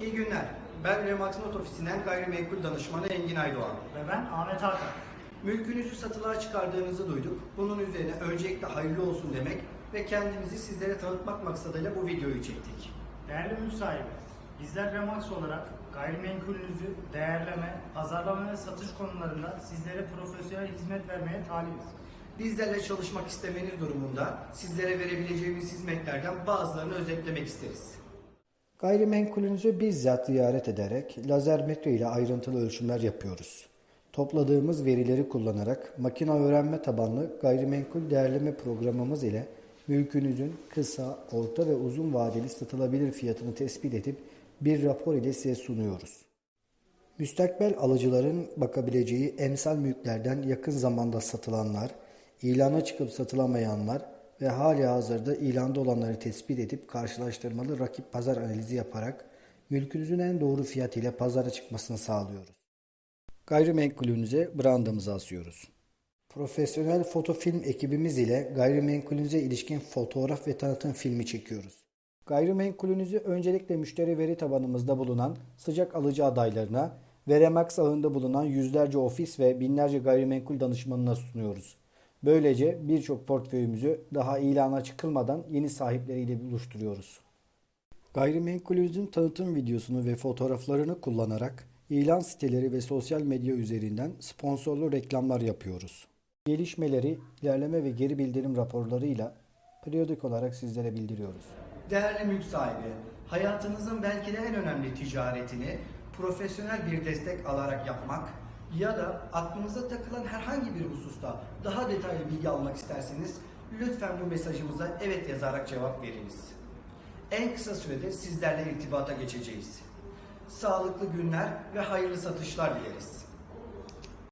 İyi günler. Ben Remax Not Ofisi'nden gayrimenkul danışmanı Engin Aydoğan. Ve ben Ahmet Hakan. Mülkünüzü satılığa çıkardığınızı duyduk. Bunun üzerine öncelikle hayırlı olsun demek ve kendimizi sizlere tanıtmak maksadıyla bu videoyu çektik. Değerli mülk sahibi, bizler Remax olarak gayrimenkulünüzü değerleme, pazarlama ve satış konularında sizlere profesyonel hizmet vermeye talibiz. Bizlerle çalışmak istemeniz durumunda sizlere verebileceğimiz hizmetlerden bazılarını özetlemek isteriz. Gayrimenkulünüzü bizzat ziyaret ederek lazer metre ile ayrıntılı ölçümler yapıyoruz. Topladığımız verileri kullanarak makine öğrenme tabanlı gayrimenkul değerleme programımız ile mülkünüzün kısa, orta ve uzun vadeli satılabilir fiyatını tespit edip bir rapor ile size sunuyoruz. Müstakbel alıcıların bakabileceği emsal mülklerden yakın zamanda satılanlar, ilana çıkıp satılamayanlar ve hali hazırda ilanda olanları tespit edip karşılaştırmalı rakip pazar analizi yaparak mülkünüzün en doğru fiyat ile pazara çıkmasını sağlıyoruz. Gayrimenkulünüze brandımızı asıyoruz. Profesyonel fotofilm ekibimiz ile gayrimenkulünüze ilişkin fotoğraf ve tanıtım filmi çekiyoruz. Gayrimenkulünüzü öncelikle müşteri veri tabanımızda bulunan sıcak alıcı adaylarına ve Remax ağında bulunan yüzlerce ofis ve binlerce gayrimenkul danışmanına sunuyoruz. Böylece birçok portföyümüzü daha ilana çıkılmadan yeni sahipleriyle buluşturuyoruz. Gayrimenkulünüzün tanıtım videosunu ve fotoğraflarını kullanarak ilan siteleri ve sosyal medya üzerinden sponsorlu reklamlar yapıyoruz. Gelişmeleri, ilerleme ve geri bildirim raporlarıyla periyodik olarak sizlere bildiriyoruz. Değerli mülk sahibi, hayatınızın belki de en önemli ticaretini profesyonel bir destek alarak yapmak ya da aklınıza takılan herhangi bir hususta daha detaylı bilgi almak isterseniz lütfen bu mesajımıza evet yazarak cevap veriniz. En kısa sürede sizlerle irtibata geçeceğiz. Sağlıklı günler ve hayırlı satışlar dileriz.